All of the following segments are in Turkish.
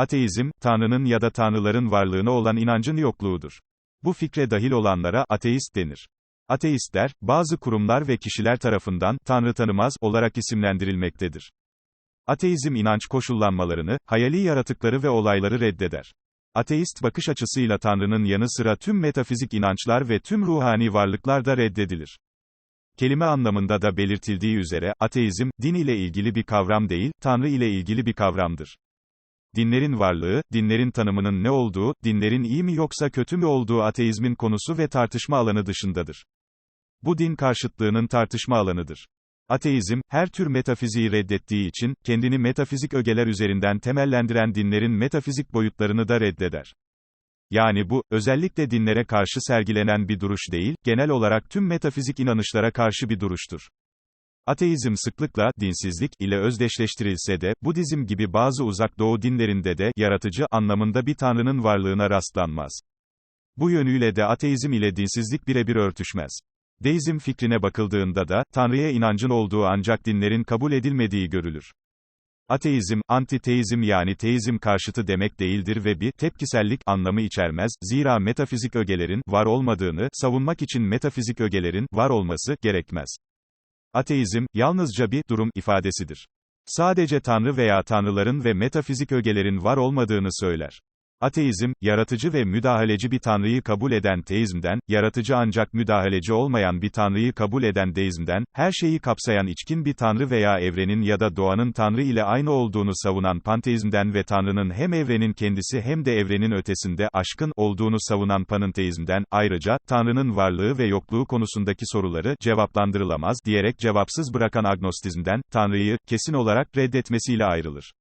Ateizm, Tanrı'nın ya da Tanrıların varlığına olan inancın yokluğudur. Bu fikre dahil olanlara ateist denir. Ateistler, bazı kurumlar ve kişiler tarafından, Tanrı tanımaz, olarak isimlendirilmektedir. Ateizm inanç koşullanmalarını, hayali yaratıkları ve olayları reddeder. Ateist bakış açısıyla Tanrı'nın yanı sıra tüm metafizik inançlar ve tüm ruhani varlıklar da reddedilir. Kelime anlamında da belirtildiği üzere, ateizm, din ile ilgili bir kavram değil, Tanrı ile ilgili bir kavramdır. Dinlerin varlığı, dinlerin tanımının ne olduğu, dinlerin iyi mi yoksa kötü mü olduğu ateizmin konusu ve tartışma alanı dışındadır. Bu din karşıtlığının tartışma alanıdır. Ateizm, her tür metafiziği reddettiği için, kendini metafizik ögeler üzerinden temellendiren dinlerin metafizik boyutlarını da reddeder. Yani bu, özellikle dinlere karşı sergilenen bir duruş değil, genel olarak tüm metafizik inanışlara karşı bir duruştur. Ateizm sıklıkla, dinsizlik, ile özdeşleştirilse de, Budizm gibi bazı uzak doğu dinlerinde de, yaratıcı, anlamında bir tanrının varlığına rastlanmaz. Bu yönüyle de ateizm ile dinsizlik birebir örtüşmez. Deizm fikrine bakıldığında da, Tanrı'ya inancın olduğu ancak dinlerin kabul edilmediği görülür. Ateizm, antiteizm yani teizm karşıtı demek değildir ve bir tepkisellik anlamı içermez, zira metafizik ögelerin var olmadığını savunmak için metafizik ögelerin var olması gerekmez. Ateizm, yalnızca bir durum ifadesidir. Sadece Tanrı veya Tanrıların ve metafizik ögelerin var olmadığını söyler. Ateizm, yaratıcı ve müdahaleci bir tanrıyı kabul eden teizmden, yaratıcı ancak müdahaleci olmayan bir tanrıyı kabul eden deizmden, her şeyi kapsayan içkin bir tanrı veya evrenin ya da doğanın tanrı ile aynı olduğunu savunan panteizmden ve tanrının hem evrenin kendisi hem de evrenin ötesinde aşkın olduğunu savunan panenteizmden, ayrıca, tanrının varlığı ve yokluğu konusundaki soruları cevaplandırılamaz diyerek cevapsız bırakan agnostizmden, tanrıyı, kesin olarak reddetmesiyle ayrılır.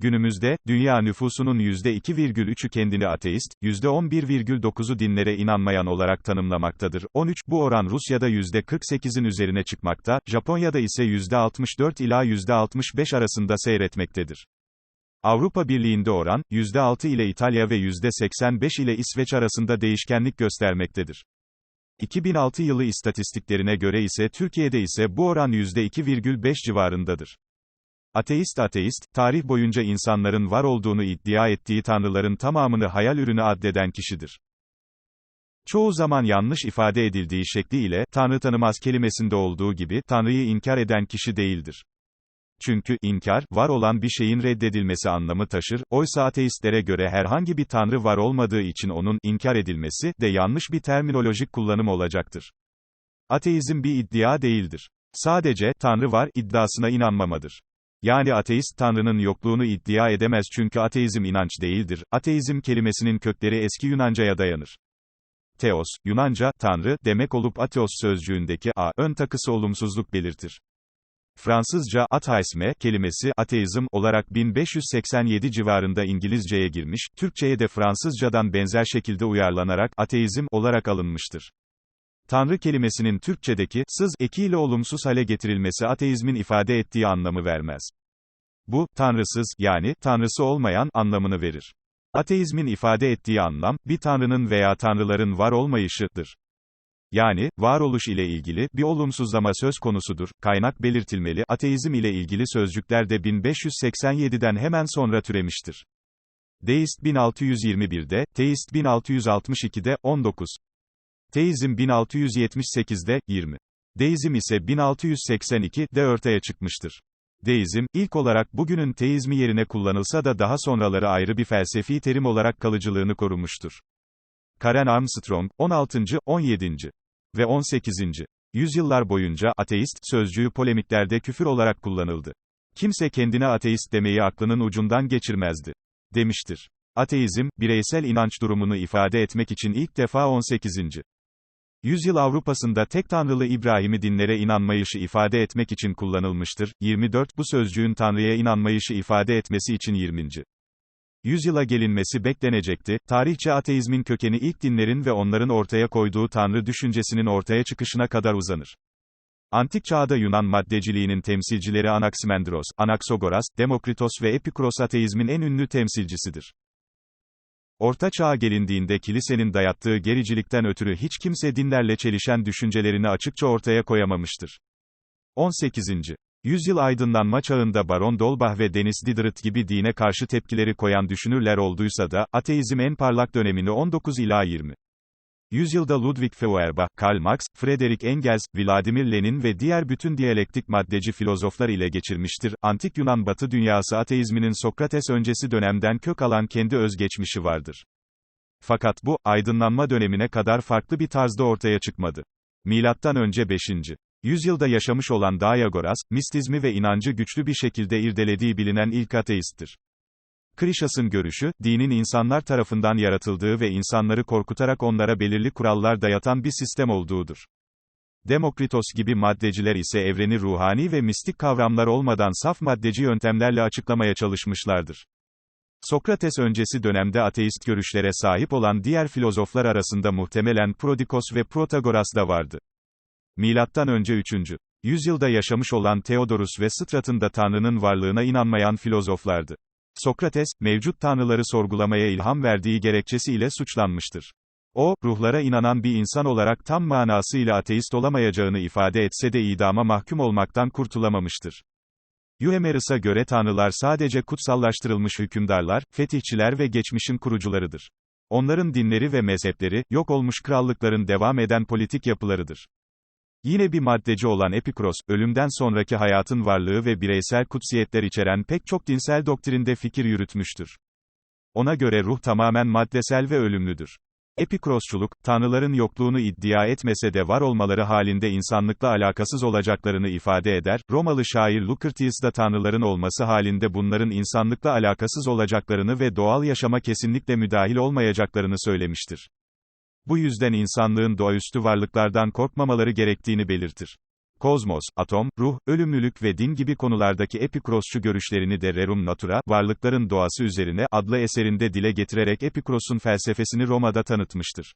Günümüzde, dünya nüfusunun %2,3'ü kendini ateist, %11,9'u dinlere inanmayan olarak tanımlamaktadır. 13, bu oran Rusya'da %48'in üzerine çıkmakta, Japonya'da ise %64 ila %65 arasında seyretmektedir. Avrupa Birliği'nde oran, %6 ile İtalya ve %85 ile İsveç arasında değişkenlik göstermektedir. 2006 yılı istatistiklerine göre ise Türkiye'de ise bu oran %2,5 civarındadır. Ateist ateist, tarih boyunca insanların var olduğunu iddia ettiği tanrıların tamamını hayal ürünü addeden kişidir. Çoğu zaman yanlış ifade edildiği şekliyle, Tanrı tanımaz kelimesinde olduğu gibi, Tanrı'yı inkar eden kişi değildir. Çünkü, inkar, var olan bir şeyin reddedilmesi anlamı taşır, oysa ateistlere göre herhangi bir Tanrı var olmadığı için onun, inkar edilmesi, de yanlış bir terminolojik kullanım olacaktır. Ateizm bir iddia değildir. Sadece, Tanrı var, iddiasına inanmamadır. Yani ateist Tanrı'nın yokluğunu iddia edemez çünkü ateizm inanç değildir. Ateizm kelimesinin kökleri eski Yunanca'ya dayanır. Teos, Yunanca, Tanrı, demek olup ateos sözcüğündeki a, ön takısı olumsuzluk belirtir. Fransızca, ateisme, kelimesi, ateizm, olarak 1587 civarında İngilizceye girmiş, Türkçeye de Fransızcadan benzer şekilde uyarlanarak, ateizm, olarak alınmıştır. Tanrı kelimesinin Türkçedeki, sız, ekiyle olumsuz hale getirilmesi ateizmin ifade ettiği anlamı vermez. Bu, tanrısız, yani, tanrısı olmayan, anlamını verir. Ateizmin ifade ettiği anlam, bir tanrının veya tanrıların var olmayışıdır. Yani, varoluş ile ilgili, bir olumsuzlama söz konusudur, kaynak belirtilmeli, ateizm ile ilgili sözcükler de 1587'den hemen sonra türemiştir. Deist 1621'de, teist 1662'de, 19. Teizm 1678'de, 20. Deizm ise 1682'de ortaya çıkmıştır. Deizm, ilk olarak bugünün teizmi yerine kullanılsa da daha sonraları ayrı bir felsefi terim olarak kalıcılığını korumuştur. Karen Armstrong, 16. 17. ve 18. yüzyıllar boyunca ateist sözcüğü polemiklerde küfür olarak kullanıldı. Kimse kendine ateist demeyi aklının ucundan geçirmezdi. Demiştir. Ateizm, bireysel inanç durumunu ifade etmek için ilk defa 18. Yüzyıl Avrupa'sında tek tanrılı İbrahim'i dinlere inanmayışı ifade etmek için kullanılmıştır. 24 Bu sözcüğün Tanrı'ya inanmayışı ifade etmesi için 20. Yüzyıla gelinmesi beklenecekti. Tarihçe ateizmin kökeni ilk dinlerin ve onların ortaya koyduğu Tanrı düşüncesinin ortaya çıkışına kadar uzanır. Antik çağda Yunan maddeciliğinin temsilcileri Anaximandros, Anaxagoras, Demokritos ve Epikros ateizmin en ünlü temsilcisidir. Orta çağa gelindiğinde kilisenin dayattığı gericilikten ötürü hiç kimse dinlerle çelişen düşüncelerini açıkça ortaya koyamamıştır. 18. Yüzyıl aydınlanma çağında Baron d'Holbach ve Denis Diderot gibi dine karşı tepkileri koyan düşünürler olduysa da, ateizm en parlak dönemini 19 ila 20. Yüzyılda Ludwig Feuerbach, Karl Marx, Friedrich Engels, Vladimir Lenin ve diğer bütün diyalektik maddeci filozoflar ile geçirmiştir. Antik Yunan Batı dünyası ateizminin Sokrates öncesi dönemden kök alan kendi özgeçmişi vardır. Fakat bu, aydınlanma dönemine kadar farklı bir tarzda ortaya çıkmadı. Milattan önce 5. yüzyılda yaşamış olan Diagoras, mistizmi ve inancı güçlü bir şekilde irdelediği bilinen ilk ateisttir. Krishas'ın görüşü, dinin insanlar tarafından yaratıldığı ve insanları korkutarak onlara belirli kurallar dayatan bir sistem olduğudur. Demokritos gibi maddeciler ise evreni ruhani ve mistik kavramlar olmadan saf maddeci yöntemlerle açıklamaya çalışmışlardır. Sokrates öncesi dönemde ateist görüşlere sahip olan diğer filozoflar arasında muhtemelen Prodikos ve Protagoras da vardı. Milattan önce 3. yüzyılda yaşamış olan Theodorus ve Stratın da Tanrı'nın varlığına inanmayan filozoflardı. Sokrates, mevcut tanrıları sorgulamaya ilham verdiği gerekçesiyle suçlanmıştır. O, ruhlara inanan bir insan olarak tam manasıyla ateist olamayacağını ifade etse de idama mahkum olmaktan kurtulamamıştır. Euhemerus'a göre tanrılar sadece kutsallaştırılmış hükümdarlar, fetihçiler ve geçmişin kurucularıdır. Onların dinleri ve mezhepleri, yok olmuş krallıkların devam eden politik yapılarıdır. Yine bir maddeci olan Epikros, ölümden sonraki hayatın varlığı ve bireysel kutsiyetler içeren pek çok dinsel doktrinde fikir yürütmüştür. Ona göre ruh tamamen maddesel ve ölümlüdür. Epikrosçuluk, tanrıların yokluğunu iddia etmese de var olmaları halinde insanlıkla alakasız olacaklarını ifade eder, Romalı şair Lucretius da tanrıların olması halinde bunların insanlıkla alakasız olacaklarını ve doğal yaşama kesinlikle müdahil olmayacaklarını söylemiştir. Bu yüzden insanlığın doğaüstü varlıklardan korkmamaları gerektiğini belirtir. Kozmos, atom, ruh, ölümlülük ve din gibi konulardaki Epikrosçu görüşlerini de Rerum Natura, varlıkların doğası üzerine, adlı eserinde dile getirerek Epikros'un felsefesini Roma'da tanıtmıştır.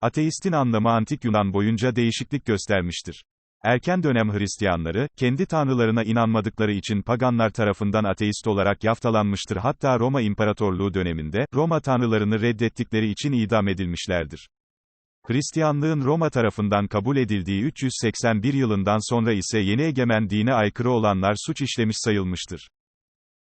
Ateistin anlamı antik Yunan boyunca değişiklik göstermiştir. Erken dönem Hristiyanları, kendi tanrılarına inanmadıkları için paganlar tarafından ateist olarak yaftalanmıştır hatta Roma İmparatorluğu döneminde, Roma tanrılarını reddettikleri için idam edilmişlerdir. Hristiyanlığın Roma tarafından kabul edildiği 381 yılından sonra ise yeni egemen dine aykırı olanlar suç işlemiş sayılmıştır.